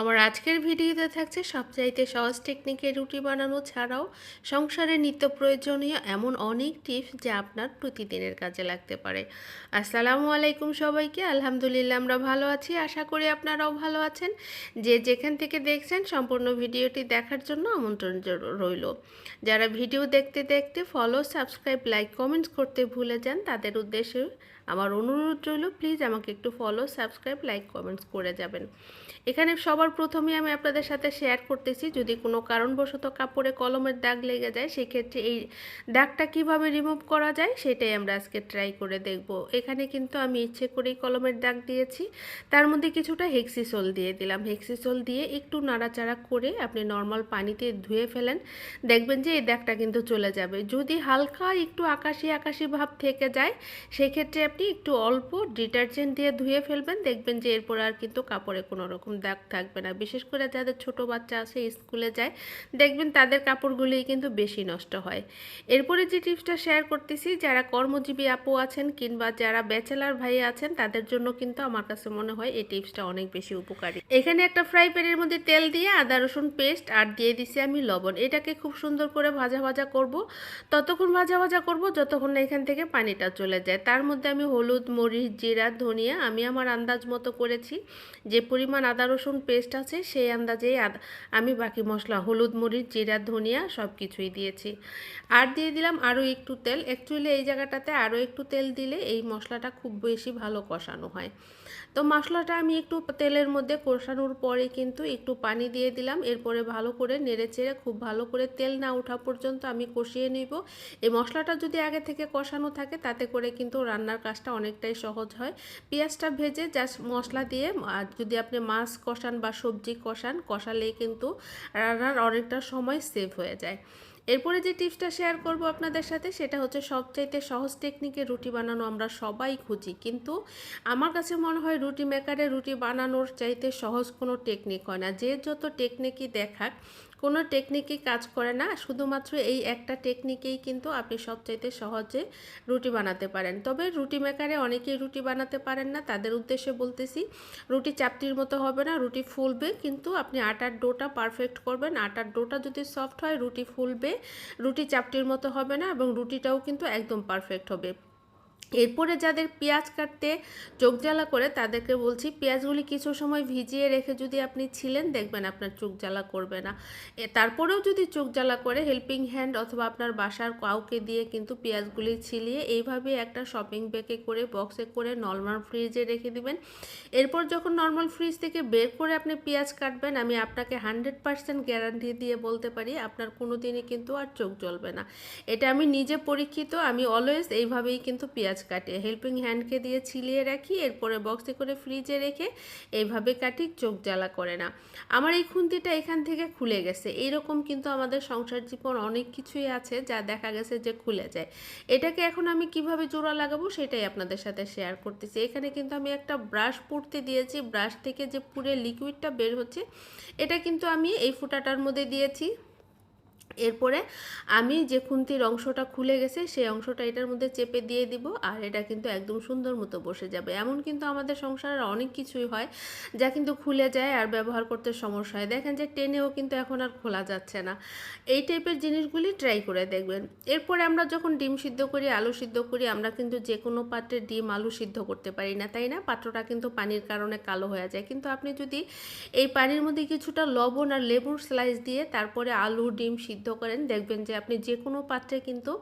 আমার আজকের ভিডিওতে থাকছে সবচাইতে সহজ টেকনিকে রুটি বানানো ছাড়াও সংসারে নিত্য প্রয়োজনীয় এমন অনেক টিপস যা আপনার প্রতিদিনের কাজে লাগতে পারে। আসসালামু আলাইকুম সবাইকে, আলহামদুলিল্লাহ আমরা ভালো আছি, আশা করি আপনারাও ভালো আছেন। যে যেখান থেকে দেখছেন সম্পূর্ণ ভিডিওটি দেখার জন্য আমন্ত্রণ রইল। যারা ভিডিও দেখতে দেখতে ফলো সাবস্ক্রাইব লাইক কমেন্টস করতে ভুলে যান, তাদের উদ্দেশ্যে আমার অনুরোধ রইল প্লিজ আমাকে একটু ফলো সাবস্ক্রাইব লাইক কমেন্টস করে যাবেন। এখানে সবার প্রথমে আমি আপনাদের সাথে শেয়ার করতেছি, যদি কোনো কারণবশত কাপড়ে কলমের দাগ লেগে যায়, সেক্ষেত্রে এই দাগটা কীভাবে রিমুভ করা যায়, সেটাই আমরা আজকে ট্রাই করে দেখব। এখানে কিন্তু আমি ইচ্ছে করেই কলমের দাগ দিয়েছি, তার মধ্যে কিছুটা হেক্সিসোল দিয়ে দিলাম। হেক্সিসোল দিয়ে একটু নাড়াচাড়া করে আপনি নর্মাল পানিতে ধুয়ে ফেলেন, দেখবেন যে এই দাগটা কিন্তু চলে যাবে। যদি হালকা একটু আকাশি আকাশি ভাব থেকে যায়, সেক্ষেত্রে আপনি একটু অল্প ডিটারজেন্ট দিয়ে ধুয়ে ফেলবেন। দেখবেন যে এরপর আর কিন্তু কাপড়ে কোনো রকম দাগ থাকবে না। বিশেষ করে যাদের ছোট বাচ্চা আছে, স্কুলে যায়, দেখবেন তাদের কাপড়গুলোই কিন্তু বেশি নষ্ট হয়। এরপরে যে টিপসটা শেয়ার করতেছি, যারা কর্মজীবী আপু আছেন কিংবা যারা ব্যাচেলার ভাই আছেন, তাদের জন্য কিন্তু আমার কাছে মনে হয় এই টিপসটা অনেক বেশি উপকারী। এখানে একটা ফ্রাই প্যানের মধ্যে তেল দিয়ে আদা, রসুন পেস্ট আর দিয়ে দিছি আমি লবণ। এটাকে খুব সুন্দর করে ভাজা ভাজা করব। ততক্ষণ ভাজা ভাজা করব, যতক্ষণ না এখান থেকে পানিটা চলে যায়। তার মধ্যে আমি হলুদ, মরিচ, জিরা, ধনিয়া আমি আমার আন্দাজ মতো করেছি। যে পরিমাণ আদা, রসুন পেস্ট আছে সেই আন্দাজেই আমি বাকি মশলা হলুদ, মরিচ, জিরা, ধনিয়া সব কিছুই দিয়েছি। আর দিয়ে দিলাম আরও একটু তেল। অ্যাকচুয়ালি এই জায়গাটাতে আরও একটু তেল দিলে এই মশলাটা খুব বেশি ভালো কষানো হয়। তো মশলাটা আমি একটু তেলের মধ্যে কষানোর পরে কিন্তু একটু পানি দিয়ে দিলাম। এরপরে ভালো করে নেড়ে চেড়ে খুব ভালো করে তেল না ওঠা পর্যন্ত আমি কষিয়ে নিব। এই মশলাটা যদি আগে থেকে কষানো থাকে তাতে করে কিন্তু রান্নার কাজটা অনেকটাই সহজ হয়। পেঁয়াজটা ভেজে জাস্ট মশলা দিয়ে যদি আপনি মাছ কষান বা সবজি কষান, কষালেই কিন্তু রান্নার অনেকটা সময় সেভ হয়ে যায়। এরপরে যে টিপসটা শেয়ার করব আপনাদের সাথে, সেটা হচ্ছে সবচাইতে সহজ টেকনিকে রুটি বানানো আমরা সবাই খুঁজি। কিন্তু আমার কাছে মনে হয় রুটি মেকারে রুটি বানানোর চাইতে সহজ কোনো টেকনিক হয় না। যে যত টেকনিকই দেখাক কোনো টেকনিকই কাজ করে না, শুধুমাত্র এই একটা টেকনিকেই কিন্তু আপনি সবচাইতে সহজে রুটি বানাতে পারেন। তবে রুটি মেকারে অনেকেই রুটি বানাতে পারেন না, তাদের উদ্দেশ্যে বলতেছি, রুটি চাপটির মতো হবে না, রুটি ফুলবে, কিন্তু আপনি আটার ডোটা পারফেক্ট করবেন। আটার ডোটা যদি সফট হয়, রুটি ফুলবে, রুটি চাপটির মতো হবে না এবং রুটিটাও কিন্তু একদম পারফেক্ট হবে। এরপরে যাদের পেঁয়াজ কাটতে চোখ জ্বালা করে, তাদেরকে বলছি, পেঁয়াজগুলি কিছু সময় ভিজিয়ে রেখে যদি আপনি ছিলেন, দেখবেন আপনার চোখ জ্বালা করবে না। তারপরেও যদি চোখ জ্বালা করে হেল্পিং হ্যান্ড অথবা আপনার বাসার কাউকে দিয়ে কিন্তু পেঁয়াজগুলি ছিলিয়ে এইভাবে একটা শপিং ব্যাগে করে বক্সে করে নর্মাল ফ্রিজে রেখে দিবেন। এরপর যখন নর্মাল ফ্রিজ থেকে বের করে আপনি পেঁয়াজ কাটবেন, আমি আপনাকে হান্ড্রেড পার্সেন্ট গ্যারান্টি দিয়ে বলতে পারি, আপনার কোনো দিনই কিন্তু আর চোখ জ্বলবে না। এটা আমি নিজে পরীক্ষিত, আমি অলওয়েজ এইভাবেই কিন্তু পেঁয়াজ পেঁয়াজ কাটে। হেল্পিং হ্যান্ডকে দিয়ে ছিলিয়ে রাখি, এরপরে বক্সে করে ফ্রিজে রেখে এইভাবে কাটি, চোখ জ্বালা করে না। আমার এই খুন্তিটা এখান থেকে খুলে গেছে। এইরকম কিন্তু আমাদের সংসার জীবন অনেক কিছুই আছে যা দেখা গেছে যে খুলে যায়। এটাকে এখন আমি কীভাবে জোড়া লাগাবো সেটাই আপনাদের সাথে শেয়ার করতেছি। এখানে কিন্তু আমি একটা ব্রাশ পুড়তে দিয়েছি। ব্রাশ থেকে যে পুরে লিকুইডটা বের হচ্ছে, এটা কিন্তু আমি এই ফুটাটার মধ্যে দিয়েছি। এরপরে আমি যে খুন্তির অংশটা খুলে গেছে, সেই অংশটা এটার মধ্যে চেপে দিয়ে দিব আর এটা কিন্তু একদম সুন্দর মতো বসে যাবে। এমন কিন্তু আমাদের সংসারের অনেক কিছুই হয় যা কিন্তু খুলে যায় আর ব্যবহার করতে সমস্যা হয়। দেখেন যে টেনেও কিন্তু এখন আর খোলা যাচ্ছে না। এই টাইপের জিনিসগুলি ট্রাই করে দেখবেন। এরপরে আমরা যখন ডিম সিদ্ধ করি, আলু সিদ্ধ করি, আমরা কিন্তু যে কোনো পাত্রে ডিম, আলু সিদ্ধ করতে পারি না, তাই না? পাত্রটা কিন্তু পানির কারণে কালো হয়ে যায়। কিন্তু আপনি যদি এই পানির মধ্যে কিছুটা লবণ আর লেবুর স্লাইস দিয়ে তারপরে আলু, ডিম সিদ্ধ সিদ্ধ করেন দেখবেন যে আপনি যে কোনো পাত্রে কিন্তু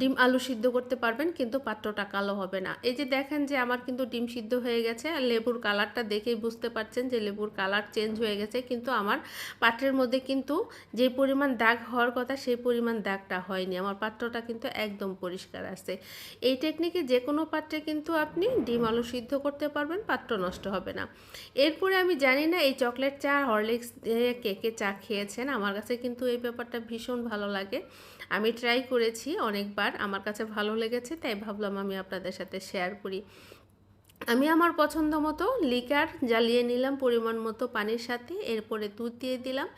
ডিম আলু সিদ্ধ করতে পারবেন, কিন্তু পাত্রটা কালো হবে না। এই যে দেখেন যে আমার কিন্তু ডিম সিদ্ধ হয়ে গেছে, আর লেবুর কালারটা দেখেই বুঝতে পারছেন যে লেবুর কালার চেঞ্জ হয়ে গেছে, কিন্তু আমার পাত্রের মধ্যে কিন্তু যে পরিমাণ দাগ হওয়ার কথা, সেই পরিমাণ দাগটা হয়নি। আমার পাত্রটা কিন্তু একদম পরিষ্কার আছে। এই টেকনিকে যে কোনো পাত্রে কিন্তু আপনি ডিম আলু সিদ্ধ করতে পারবেন, পাত্র নষ্ট হবে না। এরপরে আমি জানি না, এই চকলেট চা, হরলিক্স কেকে চা খেয়েছেন, আমার কাছে কিন্তু এই ব্যাপারটা ভীষণ ভালো লাগে। আমি ট্রাই করেছি অনেকবার, আমার কাছে ভালো লেগেছে, তাই ভাবলাম আমি আপনাদের সাথে শেয়ার করি। আমি আমার পছন্দ মতো লিকার জ্বালিয়ে নিলাম, পরিমাণ মতো পানির সাথে, এরপরে দুধ দিয়ে দিলাম।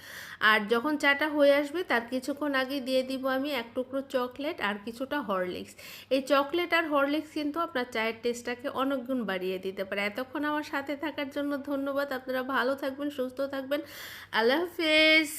আর যখন চাটা হয়ে আসবে, তার কিছুক্ষণ আগে দিয়ে দিব আমি এক টুকরো চকলেট আর কিছুটা হরলিক্স এই চকলেট আর হরলিক্স কিন্তু আপনার চায়ের টেস্টটাকে অনেকগুণ বাড়িয়ে দিতে পারে। এতক্ষণ আমার সাথে থাকার জন্য ধন্যবাদ। আপনারা ভালো থাকবেন, সুস্থ থাকবেন। আল্লাহ হাফেজ।